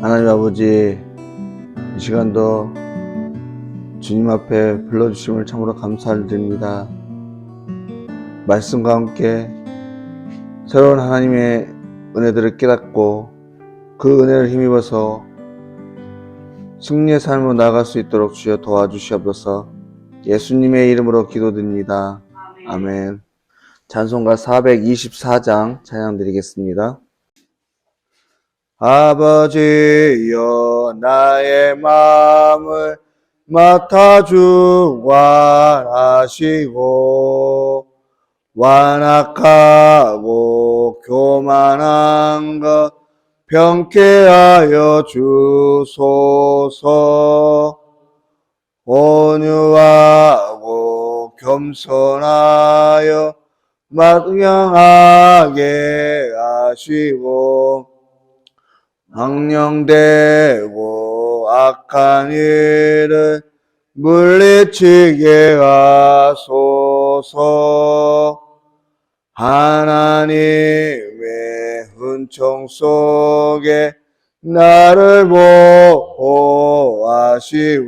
하나님 아버지, 이 시간도 주님 앞에 불러주심을 참으로 감사를 드립니다. 말씀과 함께 새로운 하나님의 은혜들을 깨닫고 그 은혜를 힘입어서 승리의 삶으로 나아갈 수 있도록 주여 도와주시옵소서 예수님의 이름으로 기도드립니다. 아멘. 찬송가 424장 찬양 드리겠습니다. 아버지여 나의 마음을 맡아 주관하시고 완악하고 교만한 것 병케하여 주소서. 온유하고 겸손하여 마땅하게 하시고 망령되고 악한 일을 물리치게 하소서. 하나님의 은총 속에 나를 보호하시고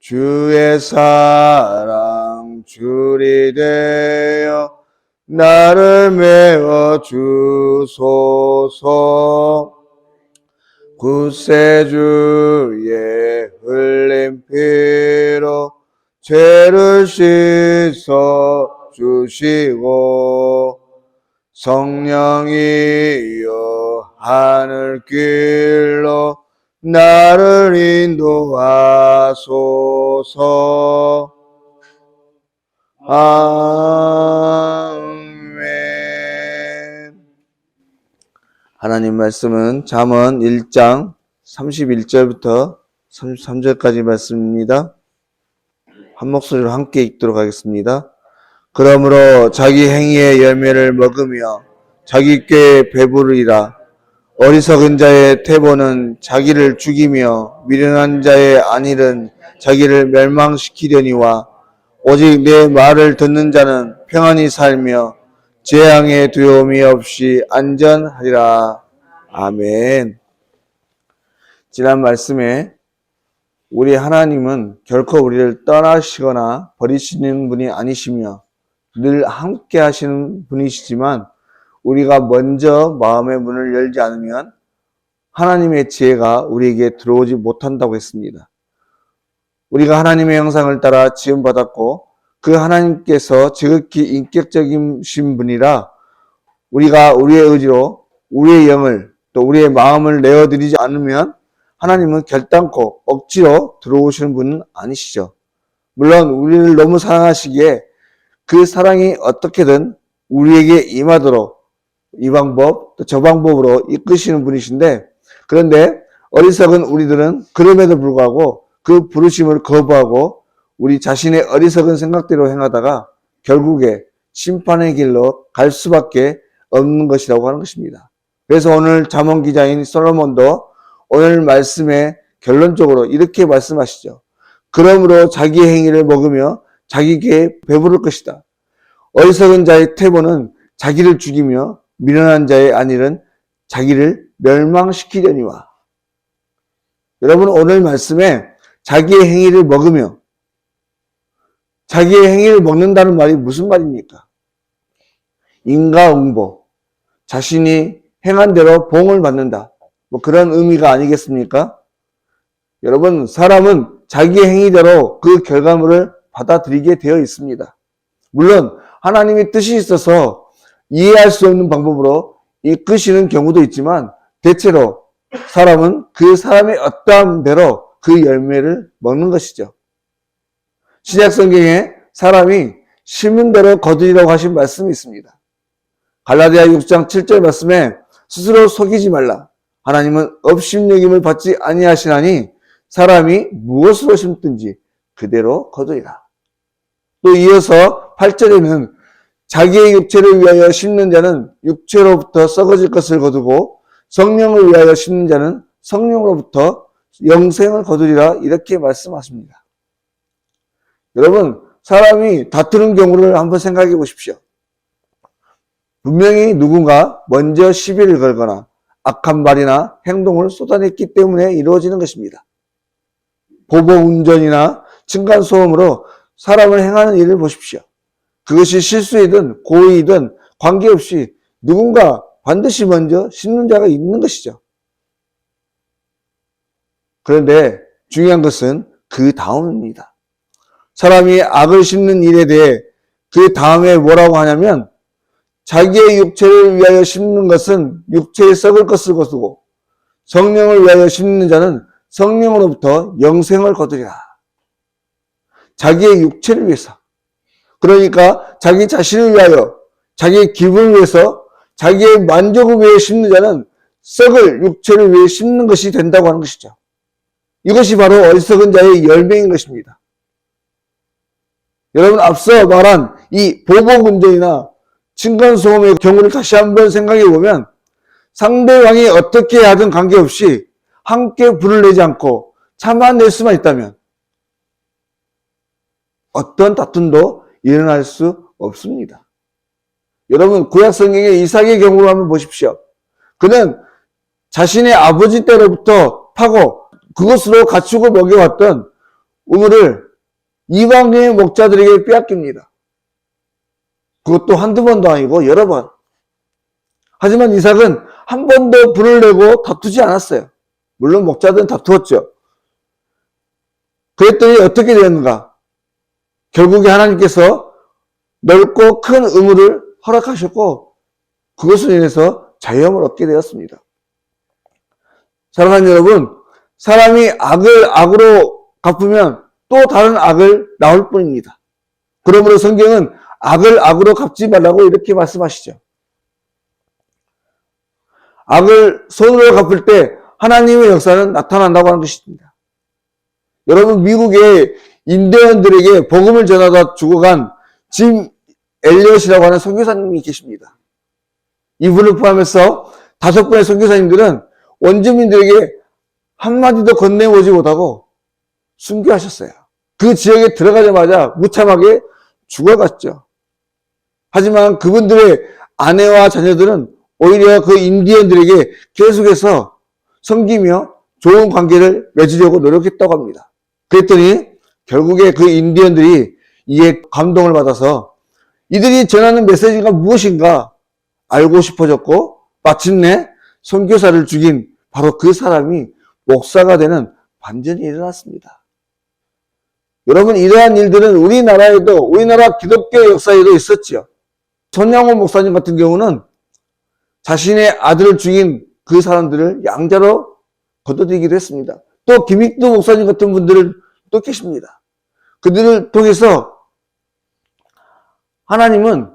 주의 사랑 줄이 되어 나를 메워 주소서. 구세주의 흘린 피로 죄를 씻어 주시고 성령이여 하늘 길로 나를 인도하소서. 아 하나님 말씀은 잠언 1장 31절부터 33절까지 말씀입니다. 한 목소리로 함께 읽도록 하겠습니다. 그러므로 자기 행위의 열매를 먹으며 자기 꾀에 배부르리라. 어리석은 자의 태보는 자기를 죽이며 미련한 자의 안일은 자기를 멸망시키려니와 오직 내 말을 듣는 자는 평안히 살며 재앙의 두려움이 없이 안전하리라. 아멘. 지난 말씀에 우리 하나님은 결코 우리를 떠나시거나 버리시는 분이 아니시며 늘 함께 하시는 분이시지만 우리가 먼저 마음의 문을 열지 않으면 하나님의 지혜가 우리에게 들어오지 못한다고 했습니다. 우리가 하나님의 형상을 따라 지음받았고 그 하나님께서 지극히 인격적이신 분이라 우리가 우리의 의지로 우리의 영을 또 우리의 마음을 내어드리지 않으면 하나님은 결단코 억지로 들어오시는 분은 아니시죠. 물론 우리를 너무 사랑하시기에 그 사랑이 어떻게든 우리에게 임하도록 이 방법 또 저 방법으로 이끄시는 분이신데 그런데 어리석은 우리들은 그럼에도 불구하고 그 부르심을 거부하고 우리 자신의 어리석은 생각대로 행하다가 결국에 심판의 길로 갈 수밖에 없는 것이라고 하는 것입니다. 그래서 오늘 잠언 기자인 솔로몬도 오늘 말씀에 결론적으로 이렇게 말씀하시죠. 그러므로 자기 행위를 먹으며 자기에게 배부를 것이다. 어리석은 자의 태보는 자기를 죽이며 미련한 자의 안일은 자기를 멸망시키려니와. 여러분 오늘 말씀에 자기의 행위를 먹으며 자기의 행위를 먹는다는 말이 무슨 말입니까? 인과응보, 자신이 행한 대로 봉을 받는다. 뭐 그런 의미가 아니겠습니까? 여러분, 사람은 자기의 행위대로 그 결과물을 받아들이게 되어 있습니다. 물론, 하나님의 뜻이 있어서 이해할 수 없는 방법으로 이끄시는 경우도 있지만, 대체로 사람은 그 사람의 어떠한 대로 그 열매를 먹는 것이죠. 신약 성경에 사람이 심은 대로 거두리라고 하신 말씀이 있습니다. 갈라디아 6장 7절 말씀에 스스로 속이지 말라. 하나님은 업심여김을 받지 아니하시나니 사람이 무엇으로 심든지 그대로 거두리라. 또 이어서 8절에는 자기의 육체를 위하여 심는 자는 육체로부터 썩어질 것을 거두고 성령을 위하여 심는 자는 성령으로부터 영생을 거두리라 이렇게 말씀하십니다. 여러분 사람이 다투는 경우를 한번 생각해 보십시오. 분명히 누군가 먼저 시비를 걸거나 악한 말이나 행동을 쏟아냈기 때문에 이루어지는 것입니다. 보복 운전이나 층간소음으로 사람을 행하는 일을 보십시오. 그것이 실수이든 고의이든 관계없이 누군가 반드시 먼저 씹는 자가 있는 것이죠. 그런데 중요한 것은 그 다음입니다. 사람이 악을 씹는 일에 대해 그 다음에 뭐라고 하냐면 자기의 육체를 위하여 심는 것은 육체에 썩을 것을 거두고 성령을 위하여 심는 자는 성령으로부터 영생을 거두리라. 자기의 육체를 위해서. 그러니까 자기 자신을 위하여, 자기의 기분을 위해서, 자기의 만족을 위해 심는 자는 썩을 육체를 위해 심는 것이 된다고 하는 것이죠. 이것이 바로 어리석은 자의 열매인 것입니다. 여러분 앞서 말한 이 보복 운전이나 층간소음의 경우를 다시 한번 생각해 보면 상대방이 어떻게 하든 관계없이 함께 불을 내지 않고 참아낼 수만 있다면 어떤 다툼도 일어날 수 없습니다. 여러분 구약 성경의 이삭의 경우를 한번 보십시오. 그는 자신의 아버지 때로부터 파고 그것으로 가축을 먹여왔던 우물을 이방인의 목자들에게 빼앗깁니다. 그것도 한두 번도 아니고 여러 번. 하지만 이삭은 한 번도 불을 내고 다투지 않았어요. 물론 목자들은 다투었죠. 그랬더니 어떻게 되었는가? 결국에 하나님께서 넓고 큰 의무를 허락하셨고 그것으로 인해서 자유함을 얻게 되었습니다. 사랑하는 여러분, 사람이 악을 악으로 갚으면 또 다른 악을 나올 뿐입니다. 그러므로 성경은 악을 악으로 갚지 말라고 이렇게 말씀하시죠. 악을 손으로 갚을 때 하나님의 역사는 나타난다고 하는 것입니다. 여러분, 미국의 인도인들에게 복음을 전하다 죽어간 짐 엘리엇이라고 하는 선교사님이 계십니다. 이분을 포함해서 다섯 분의 선교사님들은 원주민들에게 한마디도 건네오지 못하고 순교하셨어요. 그 지역에 들어가자마자 무참하게 죽어갔죠. 하지만 그분들의 아내와 자녀들은 오히려 그 인디언들에게 계속해서 섬기며 좋은 관계를 맺으려고 노력했다고 합니다. 그랬더니 결국에 그 인디언들이 이에 감동을 받아서 이들이 전하는 메시지가 무엇인가 알고 싶어졌고 마침내 선교사를 죽인 바로 그 사람이 목사가 되는 반전이 일어났습니다. 여러분 이러한 일들은 우리나라에도 우리나라 기독교 역사에도 있었죠. 전양호 목사님 같은 경우는 자신의 아들을 죽인 그 사람들을 양자로 거둬들이기도 했습니다. 또 김익두 목사님 같은 분들을 또 계십니다. 그들을 통해서 하나님은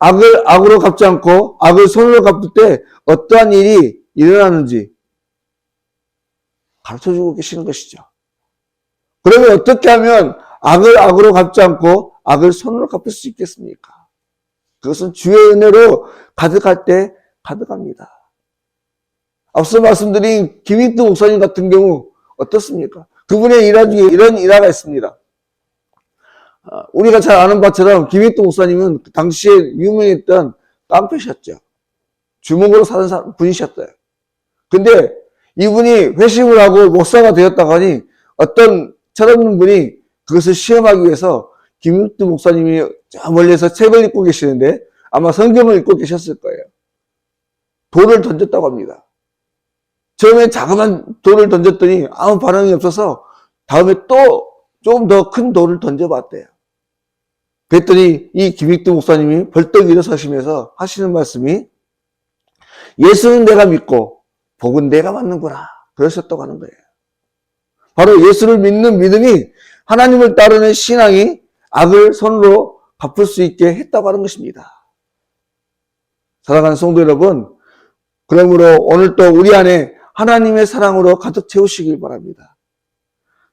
악을 악으로 갚지 않고 악을 손으로 갚을 때 어떠한 일이 일어나는지 가르쳐 주고 계시는 것이죠. 그러면 어떻게 하면 악을 악으로 갚지 않고 악을 손으로 갚을 수 있겠습니까? 그것은 주의 은혜로 가득할 때 가득합니다. 앞서 말씀드린 김익두 목사님 같은 경우 어떻습니까? 그분의 일화 중에 이런 일화가 있습니다. 아, 우리가 잘 아는 바처럼 김익두 목사님은 그 당시에 유명했던 깡패셨죠. 주먹으로 사는 분이셨어요. 근데 이분이 회심을 하고 목사가 되었다고 하니 어떤 철없는 분이 그것을 시험하기 위해서 김육두 목사님이 저 멀리서 책을 읽고 계시는데 아마 성경을 읽고 계셨을 거예요. 돌을 던졌다고 합니다. 처음에 자그만 돌을 던졌더니 아무 반응이 없어서 다음에 또 좀 더 큰 돌을 던져봤대요. 그랬더니 이 김익두 목사님이 벌떡 일어서시면서 하시는 말씀이 예수는 내가 믿고 복은 내가 받는구나. 그러셨다고 하는 거예요. 바로 예수를 믿는 믿음이 하나님을 따르는 신앙이 악을 손으로 갚을 수 있게 했다고 하는 것입니다. 사랑하는 성도 여러분, 그러므로 오늘 또 우리 안에 하나님의 사랑으로 가득 채우시길 바랍니다.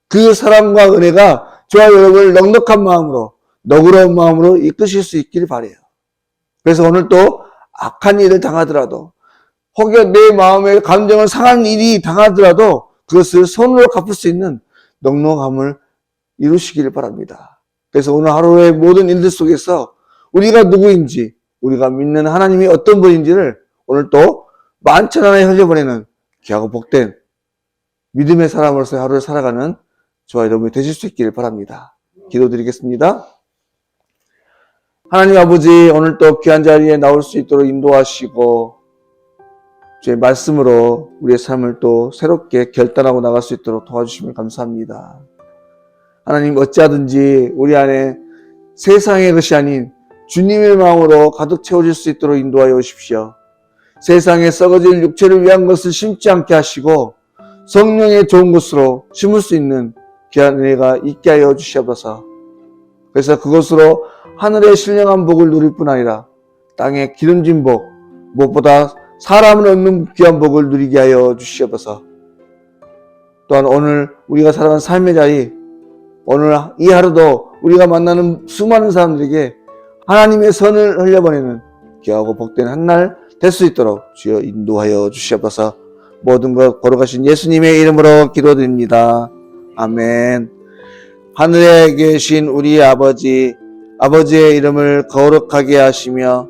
그 사랑과 은혜가 저와 여러분을 넉넉한 마음으로, 너그러운 마음으로 이끄실 수 있기를 바래요. 그래서 오늘 또 악한 일을 당하더라도, 혹여 내 마음의 감정을 상한 일이 당하더라도 그것을 손으로 갚을 수 있는 넉넉함을 이루시기를 바랍니다. 그래서 오늘 하루의 모든 일들 속에서 우리가 누구인지, 우리가 믿는 하나님이 어떤 분인지를 오늘 또 만천 하나에 흘려보내는 귀하고 복된 믿음의 사람으로서 하루를 살아가는 저와 여러분이 되실 수 있기를 바랍니다. 기도드리겠습니다. 하나님 아버지 오늘 또 귀한 자리에 나올 수 있도록 인도하시고 주의 말씀으로 우리의 삶을 또 새롭게 결단하고 나갈 수 있도록 도와주시면 감사합니다. 하나님 어찌하든지 우리 안에 세상의 것이 아닌 주님의 마음으로 가득 채워질 수 있도록 인도하여 오십시오. 세상에 썩어질 육체를 위한 것을 심지 않게 하시고 성령의 좋은 것으로 심을 수 있는 귀한 은혜가 있게 하여 주시옵소서. 그래서 그것으로 하늘의 신령한 복을 누릴 뿐 아니라 땅의 기름진 복, 무엇보다 사람을 얻는 귀한 복을 누리게 하여 주시옵소서. 또한 오늘 우리가 살아가는 삶의 자리, 오늘 이 하루도 우리가 만나는 수많은 사람들에게 하나님의 선을 흘려보내는 귀하고 복된 한 날 될 수 있도록 주여 인도하여 주시옵소서. 모든 것 걸어가신 예수님의 이름으로 기도드립니다. 아멘. 하늘에 계신 우리 아버지, 아버지의 이름을 거룩하게 하시며,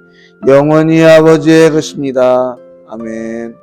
영원히 아버지의 것입니다. 아멘.